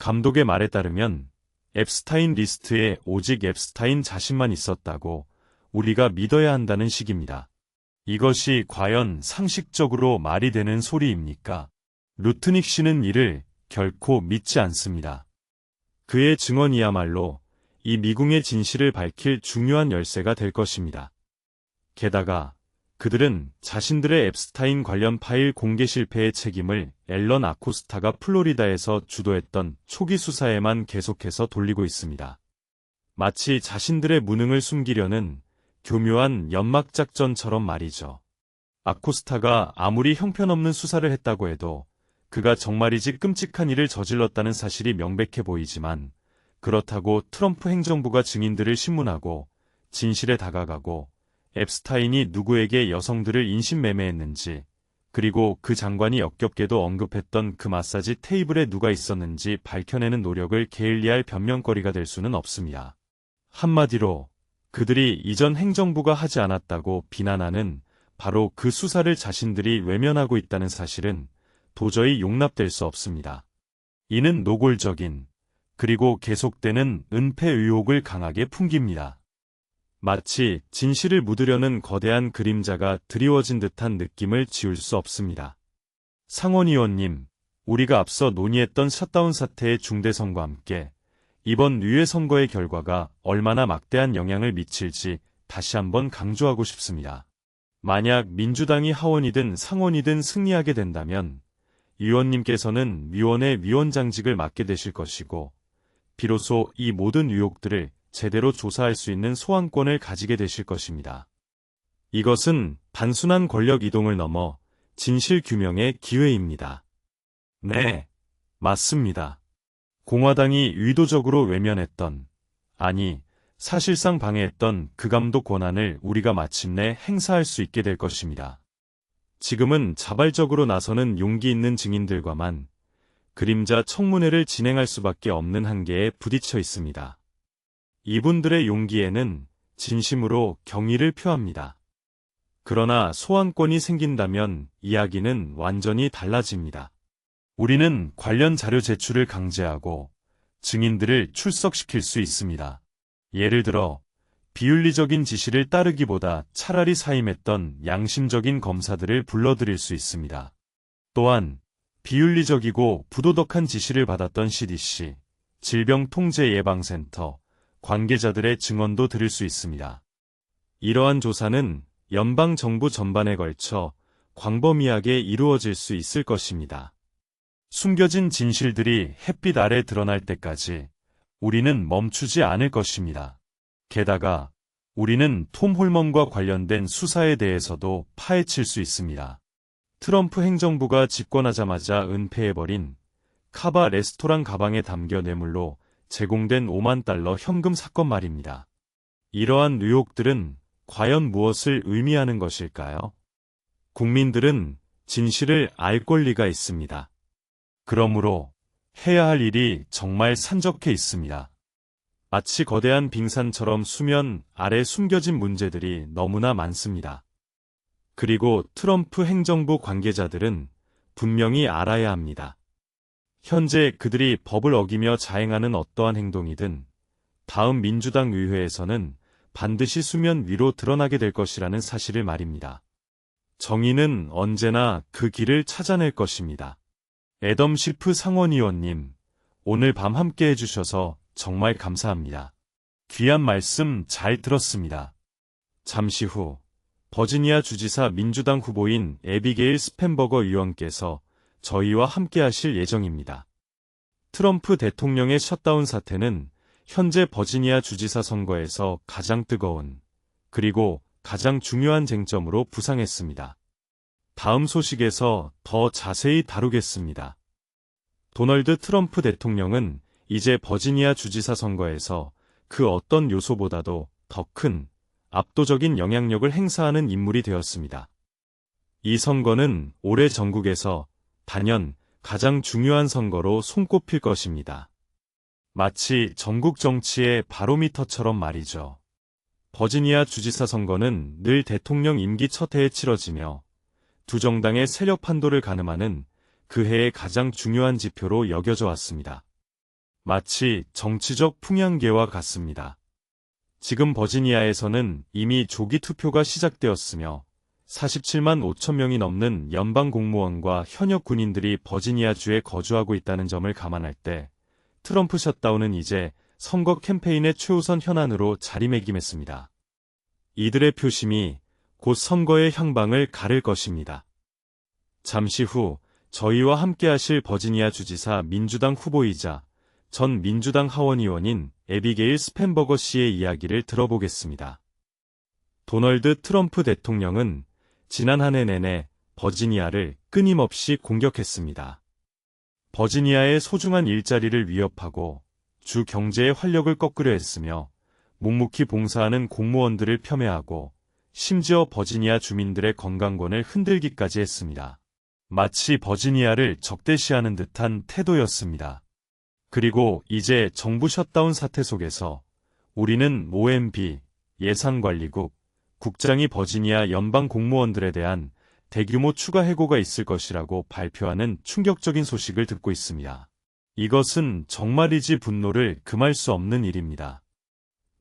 감독의 말에 따르면 앱스타인 리스트에 오직 앱스타인 자신만 있었다고 우리가 믿어야 한다는 식입니다. 이것이 과연 상식적으로 말이 되는 소리입니까? 루트닉 씨는 이를 결코 믿지 않습니다. 그의 증언이야말로 이 미궁의 진실을 밝힐 중요한 열쇠가 될 것입니다. 게다가 그들은 자신들의 앱스타인 관련 파일 공개 실패의 책임을 앨런 아코스타가 플로리다에서 주도했던 초기 수사에만 계속해서 돌리고 있습니다. 마치 자신들의 무능을 숨기려는 교묘한 연막작전처럼 말이죠. 아코스타가 아무리 형편없는 수사를 했다고 해도 그가 정말이지 끔찍한 일을 저질렀다는 사실이 명백해 보이지만 그렇다고 트럼프 행정부가 증인들을 신문하고 진실에 다가가고 앱스타인이 누구에게 여성들을 인신매매했는지 그리고 그 장관이 역겹게도 언급했던 그 마사지 테이블에 누가 있었는지 밝혀내는 노력을 게을리할 변명거리가 될 수는 없습니다. 한마디로 그들이 이전 행정부가 하지 않았다고 비난하는 바로 그 수사를 자신들이 외면하고 있다는 사실은 도저히 용납될 수 없습니다. 이는 노골적인 그리고 계속되는 은폐 의혹을 강하게 풍깁니다. 마치 진실을 묻으려는 거대한 그림자가 드리워진 듯한 느낌을 지울 수 없습니다. 상원의원님, 우리가 앞서 논의했던 셧다운 사태의 중대선과 함께 이번 의회 선거의 결과가 얼마나 막대한 영향을 미칠지 다시 한번 강조하고 싶습니다. 만약 민주당이 하원이든 상원이든 승리하게 된다면 의원님께서는 위원회 위원장직을 맡게 되실 것이고 비로소 이 모든 의혹들을 제대로 조사할 수 있는 소환권을 가지게 되실 것입니다. 이것은 단순한 권력 이동을 넘어 진실 규명의 기회입니다. 네, 맞습니다. 공화당이 의도적으로 외면했던, 아니, 사실상 방해했던 그 감독 권한을 우리가 마침내 행사할 수 있게 될 것입니다. 지금은 자발적으로 나서는 용기 있는 증인들과만 그림자 청문회를 진행할 수밖에 없는 한계에 부딪혀 있습니다. 이분들의 용기에는 진심으로 경의를 표합니다. 그러나 소환권이 생긴다면 이야기는 완전히 달라집니다. 우리는 관련 자료 제출을 강제하고 증인들을 출석시킬 수 있습니다. 예를 들어 비윤리적인 지시를 따르기보다 차라리 사임했던 양심적인 검사들을 불러들일 수 있습니다. 또한 비윤리적이고 부도덕한 지시를 받았던 CDC, 질병통제예방센터, 관계자들의 증언도 들을 수 있습니다. 이러한 조사는 연방 정부 전반에 걸쳐 광범위하게 이루어질 수 있을 것입니다. 숨겨진 진실들이 햇빛 아래 드러날 때까지 우리는 멈추지 않을 것입니다. 게다가 우리는 톰 홀먼과 관련된 수사에 대해서도 파헤칠 수 있습니다. 트럼프 행정부가 집권하자마자 은폐해버린 카바 레스토랑 가방에 담겨 뇌물로 제공된 5만 달러 현금 사건 말입니다. 이러한 의혹들은 과연 무엇을 의미하는 것일까요? 국민들은 진실을 알 권리가 있습니다. 그러므로 해야 할 일이 정말 산적해 있습니다. 마치 거대한 빙산처럼 수면 아래 숨겨진 문제들이 너무나 많습니다. 그리고 트럼프 행정부 관계자들은 분명히 알아야 합니다. 현재 그들이 법을 어기며 자행하는 어떠한 행동이든 다음 민주당 의회에서는 반드시 수면 위로 드러나게 될 것이라는 사실을 말입니다. 정의는 언제나 그 길을 찾아낼 것입니다. 애덤 시프 상원의원님, 오늘 밤 함께 해주셔서 정말 감사합니다. 귀한 말씀 잘 들었습니다. 잠시 후 버지니아 주지사 민주당 후보인 에비게일 스펜버거 의원께서 저희와 함께 하실 예정입니다. 트럼프 대통령의 셧다운 사태는 현재 버지니아 주지사 선거에서 가장 뜨거운 그리고 가장 중요한 쟁점으로 부상했습니다. 다음 소식에서 더 자세히 다루겠습니다. 도널드 트럼프 대통령은 이제 버지니아 주지사 선거에서 그 어떤 요소보다도 더 큰 압도적인 영향력을 행사하는 인물이 되었습니다. 이 선거는 올해 전국에서 단연 가장 중요한 선거로 손꼽힐 것입니다. 마치 전국 정치의 바로미터처럼 말이죠. 버지니아 주지사 선거는 늘 대통령 임기 첫 해에 치러지며 두 정당의 세력 판도를 가늠하는 그 해의 가장 중요한 지표로 여겨져 왔습니다. 마치 정치적 풍향계와 같습니다. 지금 버지니아에서는 이미 조기 투표가 시작되었으며 47만 5천 명이 넘는 연방 공무원과 현역 군인들이 버지니아주에 거주하고 있다는 점을 감안할 때 트럼프 셧다운은 이제 선거 캠페인의 최우선 현안으로 자리매김했습니다. 이들의 표심이 곧 선거의 향방을 가를 것입니다. 잠시 후 저희와 함께 하실 버지니아 주지사 민주당 후보이자 전 민주당 하원의원인 에비게일 스펜버거 씨의 이야기를 들어보겠습니다. 도널드 트럼프 대통령은 지난 한 해 내내 버지니아를 끊임없이 공격했습니다. 버지니아의 소중한 일자리를 위협하고 주 경제의 활력을 꺾으려 했으며 묵묵히 봉사하는 공무원들을 폄훼하고 심지어 버지니아 주민들의 건강권을 흔들기까지 했습니다. 마치 버지니아를 적대시하는 듯한 태도였습니다. 그리고 이제 정부 셧다운 사태 속에서 우리는 OMB 예산관리국 국장이 버지니아 연방 공무원들에 대한 대규모 추가 해고가 있을 것이라고 발표하는 충격적인 소식을 듣고 있습니다. 이것은 정말이지 분노를 금할 수 없는 일입니다.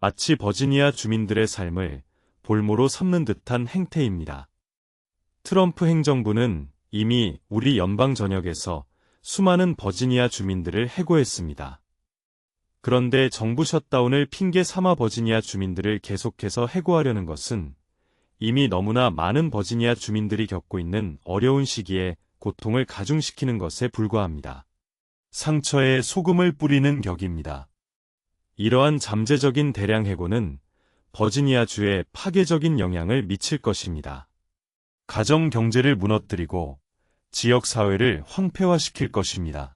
마치 버지니아 주민들의 삶을 볼모로 삼는 듯한 행태입니다. 트럼프 행정부는 이미 우리 연방 전역에서 수많은 버지니아 주민들을 해고했습니다. 그런데 정부 셧다운을 핑계 삼아 버지니아 주민들을 계속해서 해고하려는 것은 이미 너무나 많은 버지니아 주민들이 겪고 있는 어려운 시기에 고통을 가중시키는 것에 불과합니다. 상처에 소금을 뿌리는 격입니다. 이러한 잠재적인 대량 해고는 버지니아주에 파괴적인 영향을 미칠 것입니다. 가정 경제를 무너뜨리고 지역 사회를 황폐화시킬 것입니다.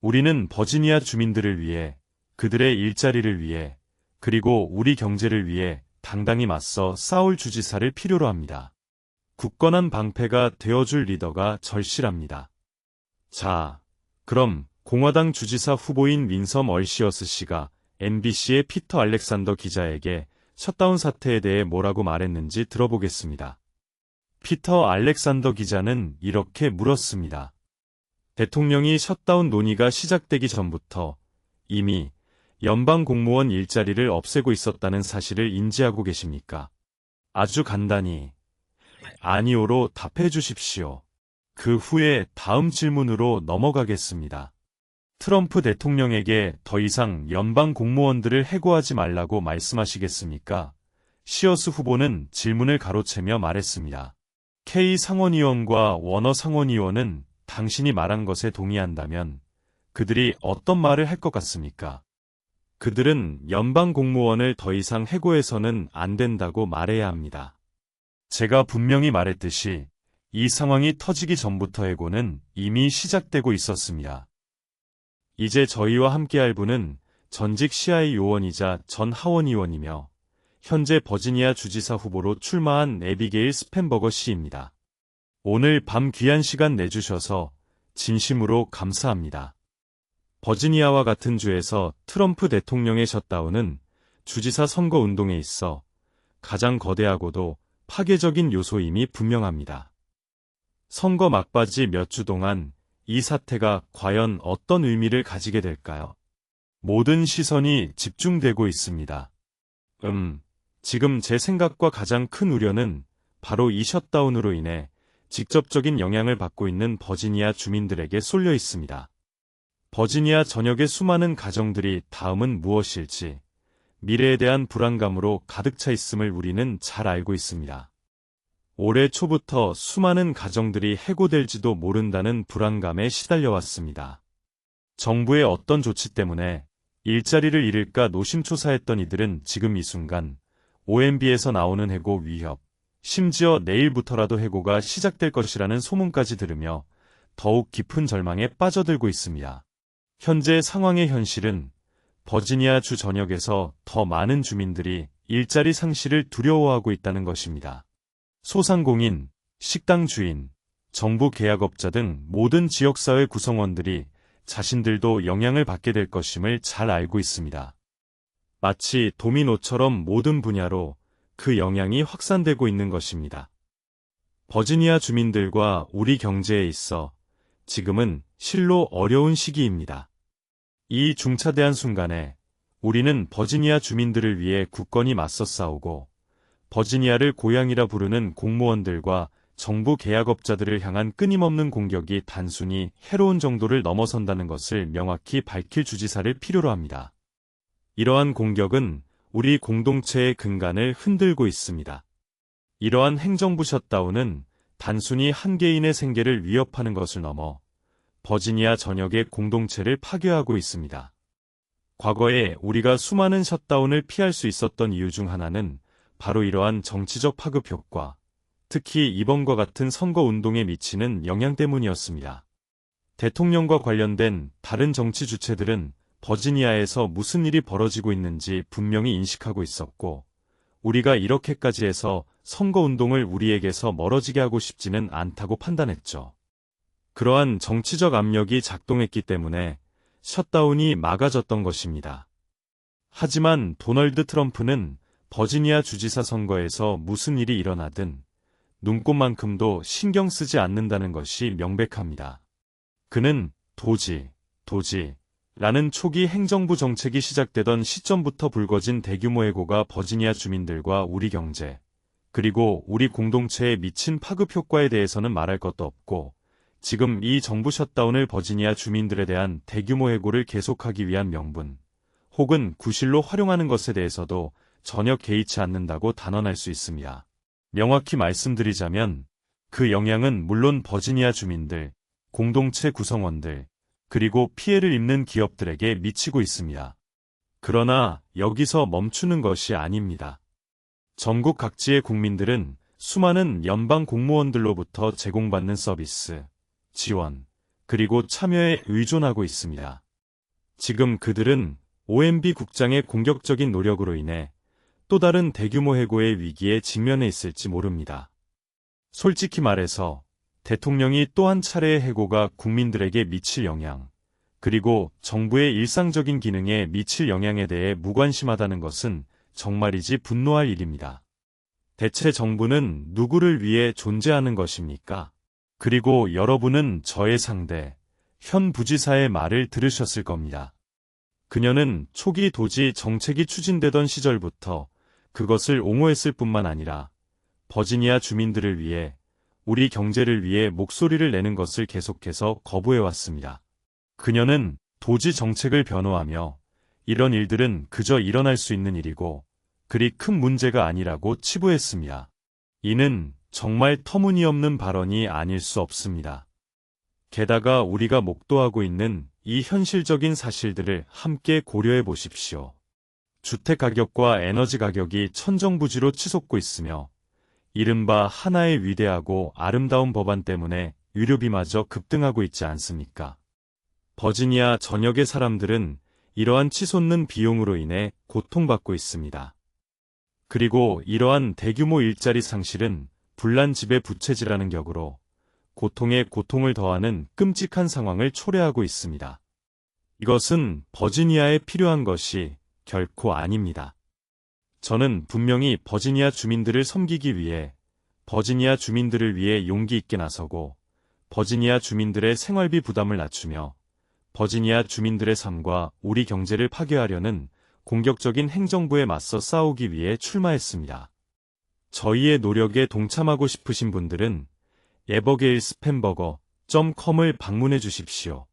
우리는 버지니아 주민들을 위해 그들의 일자리를 위해 그리고 우리 경제를 위해 당당히 맞서 싸울 주지사를 필요로 합니다. 굳건한 방패가 되어줄 리더가 절실합니다. 자, 그럼 공화당 주지사 후보인 윈섬 얼시어스 씨가 MBC의 피터 알렉산더 기자에게 셧다운 사태에 대해 뭐라고 말했는지 들어보겠습니다. 피터 알렉산더 기자는 이렇게 물었습니다. 대통령이 셧다운 논의가 시작되기 전부터 이미 연방 공무원 일자리를 없애고 있었다는 사실을 인지하고 계십니까? 아주 간단히 아니오로 답해 주십시오. 그 후에 다음 질문으로 넘어가겠습니다. 트럼프 대통령에게 더 이상 연방 공무원들을 해고하지 말라고 말씀하시겠습니까? 시어스 후보는 질문을 가로채며 말했습니다. K 상원의원과 워너 상원의원은 당신이 말한 것에 동의한다면 그들이 어떤 말을 할 것 같습니까? 그들은 연방 공무원을 더 이상 해고해서는 안 된다고 말해야 합니다. 제가 분명히 말했듯이 이 상황이 터지기 전부터 해고는 이미 시작되고 있었습니다. 이제 저희와 함께할 분은 전직 CI 요원이자 전 하원의원이며 현재 버지니아 주지사 후보로 출마한 에비게일 스펜버거 씨입니다. 오늘 밤 귀한 시간 내주셔서 진심으로 감사합니다. 버지니아와 같은 주에서 트럼프 대통령의 셧다운은 주지사 선거 운동에 있어 가장 거대하고도 파괴적인 요소임이 분명합니다. 선거 막바지 몇 주 동안 이 사태가 과연 어떤 의미를 가지게 될까요? 모든 시선이 집중되고 있습니다. 음, 지금 제 생각과 가장 큰 우려는 바로 이 셧다운으로 인해 직접적인 영향을 받고 있는 버지니아 주민들에게 쏠려 있습니다. 버지니아 전역의 수많은 가정들이 다음은 무엇일지 미래에 대한 불안감으로 가득 차 있음을 우리는 잘 알고 있습니다. 올해 초부터 수많은 가정들이 해고될지도 모른다는 불안감에 시달려왔습니다. 정부의 어떤 조치 때문에 일자리를 잃을까 노심초사했던 이들은 지금 이 순간 OMB에서 나오는 해고 위협, 심지어 내일부터라도 해고가 시작될 것이라는 소문까지 들으며 더욱 깊은 절망에 빠져들고 있습니다. 현재 상황의 현실은 버지니아 주 전역에서 더 많은 주민들이 일자리 상실을 두려워하고 있다는 것입니다. 소상공인, 식당 주인, 정부 계약업자 등 모든 지역사회 구성원들이 자신들도 영향을 받게 될 것임을 잘 알고 있습니다. 마치 도미노처럼 모든 분야로 그 영향이 확산되고 있는 것입니다. 버지니아 주민들과 우리 경제에 있어 지금은 실로 어려운 시기입니다. 이 중차대한 순간에 우리는 버지니아 주민들을 위해 굳건히 맞서 싸우고 버지니아를 고향이라 부르는 공무원들과 정부 계약업자들을 향한 끊임없는 공격이 단순히 해로운 정도를 넘어선다는 것을 명확히 밝힐 주지사를 필요로 합니다. 이러한 공격은 우리 공동체의 근간을 흔들고 있습니다. 이러한 행정부 셧다운은 단순히 한 개인의 생계를 위협하는 것을 넘어 버지니아 전역의 공동체를 파괴하고 있습니다. 과거에 우리가 수많은 셧다운을 피할 수 있었던 이유 중 하나는 바로 이러한 정치적 파급 효과, 특히 이번과 같은 선거 운동에 미치는 영향 때문이었습니다. 대통령과 관련된 다른 정치 주체들은 버지니아에서 무슨 일이 벌어지고 있는지 분명히 인식하고 있었고, 우리가 이렇게까지 해서 선거 운동을 우리에게서 멀어지게 하고 싶지는 않다고 판단했죠. 그러한 정치적 압력이 작동했기 때문에 셧다운이 막아졌던 것입니다. 하지만 도널드 트럼프는 버지니아 주지사 선거에서 무슨 일이 일어나든 눈꽃만큼도 신경 쓰지 않는다는 것이 명백합니다. 그는 도지, 도지, 라는 초기 행정부 정책이 시작되던 시점부터 불거진 대규모 해고가 버지니아 주민들과 우리 경제, 그리고 우리 공동체에 미친 파급 효과에 대해서는 말할 것도 없고, 지금 이 정부 셧다운을 버지니아 주민들에 대한 대규모 해고를 계속하기 위한 명분, 혹은 구실로 활용하는 것에 대해서도 전혀 개의치 않는다고 단언할 수 있습니다. 명확히 말씀드리자면 그 영향은 물론 버지니아 주민들, 공동체 구성원들, 그리고 피해를 입는 기업들에게 미치고 있습니다. 그러나 여기서 멈추는 것이 아닙니다. 전국 각지의 국민들은 수많은 연방 공무원들로부터 제공받는 서비스, 지원, 그리고 참여에 의존하고 있습니다. 지금 그들은 OMB 국장의 공격적인 노력으로 인해 또 다른 대규모 해고의 위기에 직면해 있을지 모릅니다. 솔직히 말해서 대통령이 또 한 차례의 해고가 국민들에게 미칠 영향, 그리고 정부의 일상적인 기능에 미칠 영향에 대해 무관심하다는 것은 정말이지 분노할 일입니다. 대체 정부는 누구를 위해 존재하는 것입니까? 그리고 여러분은 저의 상대, 현 부지사의 말을 들으셨을 겁니다. 그녀는 초기 도지 정책이 추진되던 시절부터 그것을 옹호했을 뿐만 아니라 버지니아 주민들을 위해 우리 경제를 위해 목소리를 내는 것을 계속해서 거부해왔습니다. 그녀는 도지 정책을 변호하며 이런 일들은 그저 일어날 수 있는 일이고 그리 큰 문제가 아니라고 치부했습니다. 이는 정말 터무니없는 발언이 아닐 수 없습니다. 게다가 우리가 목도하고 있는 이 현실적인 사실들을 함께 고려해 보십시오. 주택 가격과 에너지 가격이 천정부지로 치솟고 있으며 이른바 하나의 위대하고 아름다운 법안 때문에 의료비마저 급등하고 있지 않습니까? 버지니아 전역의 사람들은 이러한 치솟는 비용으로 인해 고통받고 있습니다. 그리고 이러한 대규모 일자리 상실은 불난 집의 부채질하는 격으로 고통에 고통을 더하는 끔찍한 상황을 초래하고 있습니다. 이것은 버지니아에 필요한 것이 결코 아닙니다. 저는 분명히 버지니아 주민들을 섬기기 위해 버지니아 주민들을 위해 용기 있게 나서고 버지니아 주민들의 생활비 부담을 낮추며 버지니아 주민들의 삶과 우리 경제를 파괴하려는 공격적인 행정부에 맞서 싸우기 위해 출마했습니다. 저희의 노력에 동참하고 싶으신 분들은 에버게일 스팸버거.com을 방문해 주십시오.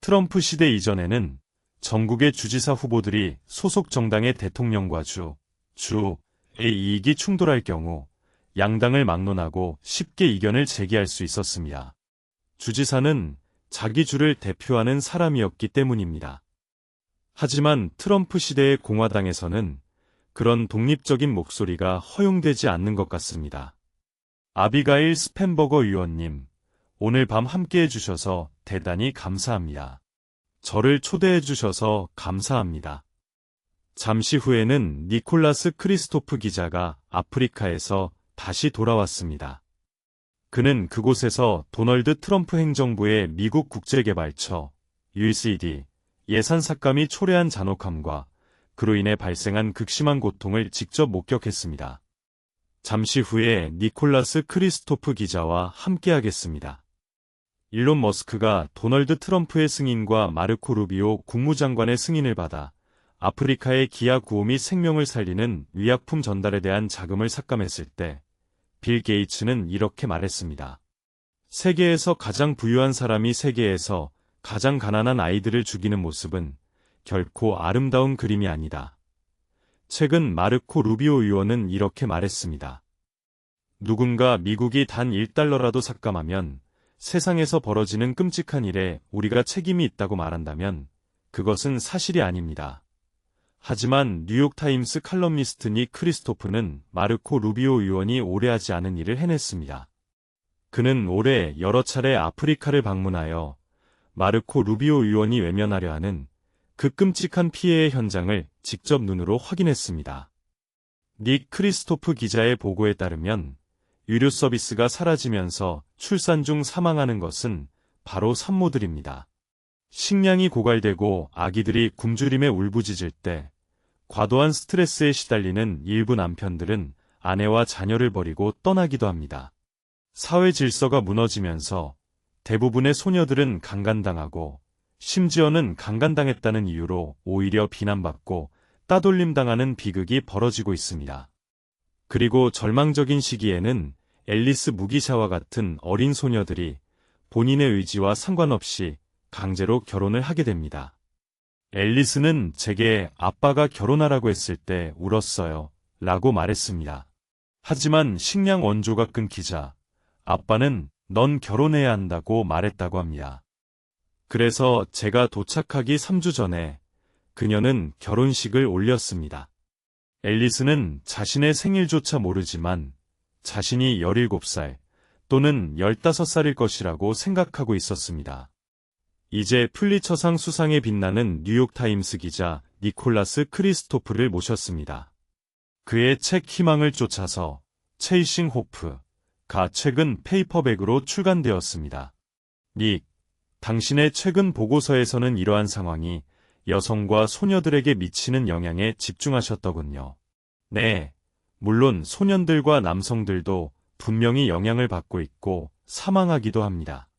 트럼프 시대 이전에는 전국의 주지사 후보들이 소속 정당의 대통령과 주, 주의 이익이 충돌할 경우 양당을 막론하고 쉽게 이견을 제기할 수 있었습니다. 주지사는 자기 주를 대표하는 사람이었기 때문입니다. 하지만 트럼프 시대의 공화당에서는 그런 독립적인 목소리가 허용되지 않는 것 같습니다. 아비가일 스펜버거 의원님, 오늘 밤 함께 해주셔서 대단히 감사합니다. 저를 초대해 주셔서 감사합니다. 잠시 후에는 니콜라스 크리스토프 기자가 아프리카에서 다시 돌아왔습니다. 그는 그곳에서 도널드 트럼프 행정부의 미국 국제개발처 USAID 예산 삭감이 초래한 잔혹함과 그로 인해 발생한 극심한 고통을 직접 목격했습니다. 잠시 후에 니콜라스 크리스토프 기자와 함께하겠습니다. 일론 머스크가 도널드 트럼프의 승인과 마르코 루비오 국무장관의 승인을 받아 아프리카의 기아 구호 및 생명을 살리는 의약품 전달에 대한 자금을 삭감했을 때 빌 게이츠는 이렇게 말했습니다. 세계에서 가장 부유한 사람이 세계에서 가장 가난한 아이들을 죽이는 모습은 결코 아름다운 그림이 아니다. 최근 마르코 루비오 의원은 이렇게 말했습니다. 누군가 미국이 단 1달러라도 삭감하면 세상에서 벌어지는 끔찍한 일에 우리가 책임이 있다고 말한다면 그것은 사실이 아닙니다. 하지만 뉴욕타임스 칼럼니스트 닉 크리스토프는 마르코 루비오 의원이 오래 하지 않은 일을 해냈습니다. 그는 올해 여러 차례 아프리카를 방문하여 마르코 루비오 의원이 외면하려 하는 그 끔찍한 피해의 현장을 직접 눈으로 확인했습니다. 닉 크리스토프 기자의 보고에 따르면 유료 서비스가 사라지면서 출산 중 사망하는 것은 바로 산모들입니다. 식량이 고갈되고 아기들이 굶주림에 울부짖을 때 과도한 스트레스에 시달리는 일부 남편들은 아내와 자녀를 버리고 떠나기도 합니다. 사회 질서가 무너지면서 대부분의 소녀들은 강간당하고 심지어는 강간당했다는 이유로 오히려 비난받고 따돌림당하는 비극이 벌어지고 있습니다. 그리고 절망적인 시기에는 앨리스 무기샤와 같은 어린 소녀들이 본인의 의지와 상관없이 강제로 결혼을 하게 됩니다. 앨리스는 제게 아빠가 결혼하라고 했을 때 울었어요. 라고 말했습니다. 하지만 식량 원조가 끊기자 아빠는 넌 결혼해야 한다고 말했다고 합니다. 그래서 제가 도착하기 3주 전에 그녀는 결혼식을 올렸습니다. 앨리스는 자신의 생일조차 모르지만 자신이 17살 또는 15살일 것이라고 생각하고 있었습니다. 이제 플리처상 수상에 빛나는 뉴욕타임스 기자 니콜라스 크리스토프를 모셨습니다. 그의 책 희망을 쫓아서 체이싱 호프가 최근 페이퍼백으로 출간되었습니다. 닉, 당신의 최근 보고서에서는 이러한 상황이 여성과 소녀들에게 미치는 영향에 집중하셨더군요. 네, 물론 소년들과 남성들도 분명히 영향을 받고 있고 사망하기도 합니다.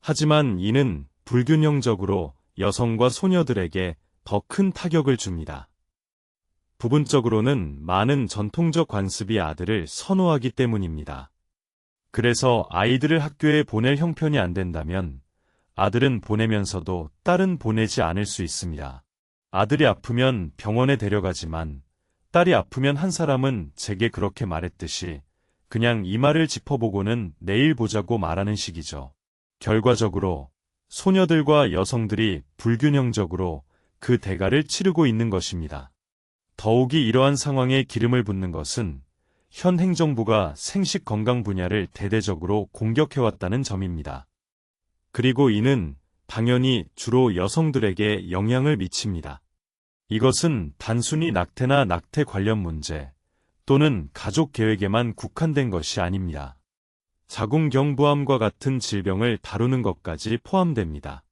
하지만 이는 불균형적으로 여성과 소녀들에게 더 큰 타격을 줍니다. 부분적으로는 많은 전통적 관습이 아들을 선호하기 때문입니다. 그래서 아이들을 학교에 보낼 형편이 안 된다면 아들은 보내면서도 딸은 보내지 않을 수 있습니다. 아들이 아프면 병원에 데려가지만 딸이 아프면 한 사람은 제게 그렇게 말했듯이 그냥 이마를 짚어보고는 내일 보자고 말하는 식이죠. 결과적으로 소녀들과 여성들이 불균형적으로 그 대가를 치르고 있는 것입니다. 더욱이 이러한 상황에 기름을 붓는 것은 현 행정부가 생식 건강 분야를 대대적으로 공격해왔다는 점입니다. 그리고 이는 당연히 주로 여성들에게 영향을 미칩니다. 이것은 단순히 낙태나 낙태 관련 문제 또는 가족 계획에만 국한된 것이 아닙니다. 자궁경부암과 같은 질병을 다루는 것까지 포함됩니다.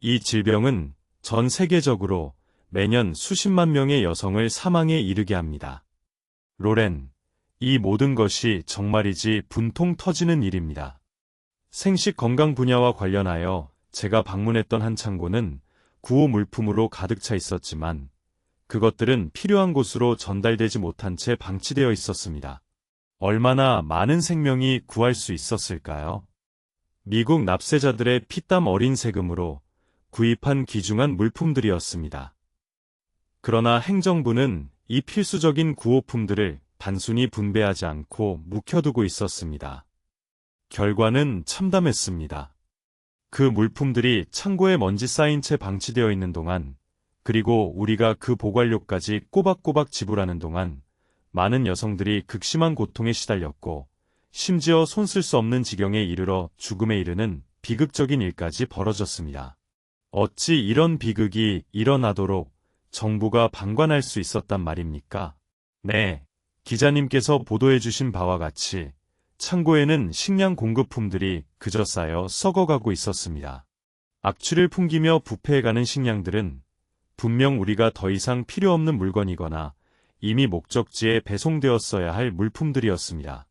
이 질병은 전 세계적으로 매년 수십만 명의 여성을 사망에 이르게 합니다. 로렌, 이 모든 것이 정말이지 분통 터지는 일입니다. 생식 건강 분야와 관련하여 제가 방문했던 한 창고는 구호 물품으로 가득 차 있었지만 그것들은 필요한 곳으로 전달되지 못한 채 방치되어 있었습니다. 얼마나 많은 생명이 구할 수 있었을까요? 미국 납세자들의 피땀 어린 세금으로 구입한 귀중한 물품들이었습니다. 그러나 행정부는 이 필수적인 구호품들을 단순히 분배하지 않고 묵혀두고 있었습니다. 결과는 참담했습니다. 그 물품들이 창고에 먼지 쌓인 채 방치되어 있는 동안, 그리고 우리가 그 보관료까지 꼬박꼬박 지불하는 동안 많은 여성들이 극심한 고통에 시달렸고 심지어 손쓸 수 없는 지경에 이르러 죽음에 이르는 비극적인 일까지 벌어졌습니다. 어찌 이런 비극이 일어나도록 정부가 방관할 수 있었단 말입니까? 네. 기자님께서 보도해 주신 바와 같이 창고에는 식량 공급품들이 그저 쌓여 썩어가고 있었습니다. 악취를 풍기며 부패해가는 식량들은 분명 우리가 더 이상 필요 없는 물건이거나 이미 목적지에 배송되었어야 할 물품들이었습니다.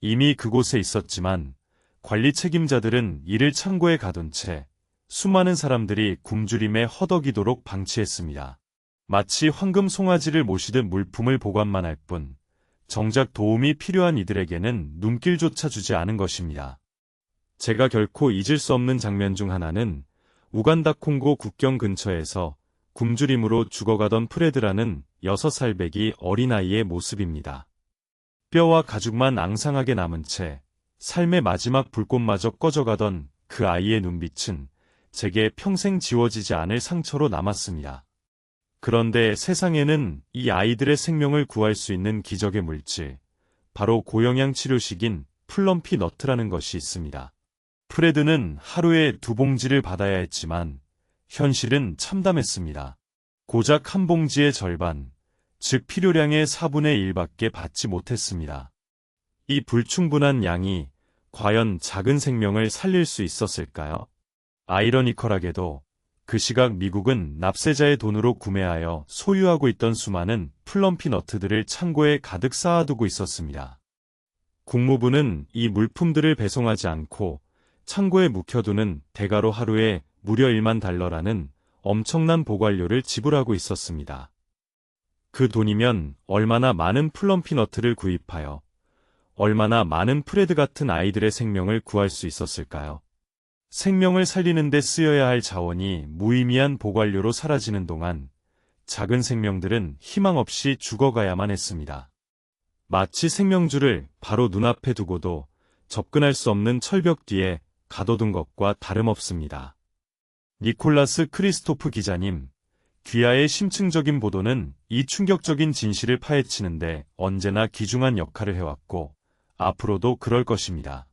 이미 그곳에 있었지만 관리 책임자들은 이를 창고에 가둔 채 수많은 사람들이 굶주림에 허덕이도록 방치했습니다. 마치 황금 송아지를 모시듯 물품을 보관만 할 뿐, 정작 도움이 필요한 이들에게는 눈길조차 주지 않은 것입니다. 제가 결코 잊을 수 없는 장면 중 하나는 우간다 콩고 국경 근처에서 굶주림으로 죽어가던 프레드라는 6살 배기 어린아이의 모습입니다. 뼈와 가죽만 앙상하게 남은 채 삶의 마지막 불꽃마저 꺼져가던 그 아이의 눈빛은 제게 평생 지워지지 않을 상처로 남았습니다. 그런데 세상에는 이 아이들의 생명을 구할 수 있는 기적의 물질, 바로 고영양 치료식인 플럼피 너트라는 것이 있습니다. 프레드는 하루에 두 봉지를 받아야 했지만 현실은 참담했습니다. 고작 한 봉지의 절반, 즉 필요량의 4분의 1밖에 받지 못했습니다. 이 불충분한 양이 과연 작은 생명을 살릴 수 있었을까요? 아이러니컬하게도 그 시각 미국은 납세자의 돈으로 구매하여 소유하고 있던 수많은 플럼피 너트들을 창고에 가득 쌓아두고 있었습니다. 국무부는 이 물품들을 배송하지 않고 창고에 묵혀두는 대가로 하루에 무려 1만 달러라는 엄청난 보관료를 지불하고 있었습니다. 그 돈이면 얼마나 많은 플럼피너트를 구입하여 얼마나 많은 프레드 같은 아이들의 생명을 구할 수 있었을까요? 생명을 살리는 데 쓰여야 할 자원이 무의미한 보관료로 사라지는 동안 작은 생명들은 희망 없이 죽어가야만 했습니다. 마치 생명줄을 바로 눈앞에 두고도 접근할 수 없는 철벽 뒤에 가둬둔 것과 다름없습니다. 니콜라스 크리스토프 기자님, 귀하의 심층적인 보도는 이 충격적인 진실을 파헤치는데 언제나 귀중한 역할을 해왔고, 앞으로도 그럴 것입니다.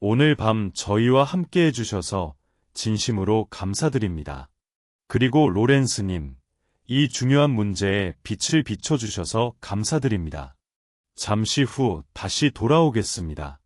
오늘 밤 저희와 함께 해주셔서 진심으로 감사드립니다. 그리고 로렌스님, 이 중요한 문제에 빛을 비춰주셔서 감사드립니다. 잠시 후 다시 돌아오겠습니다.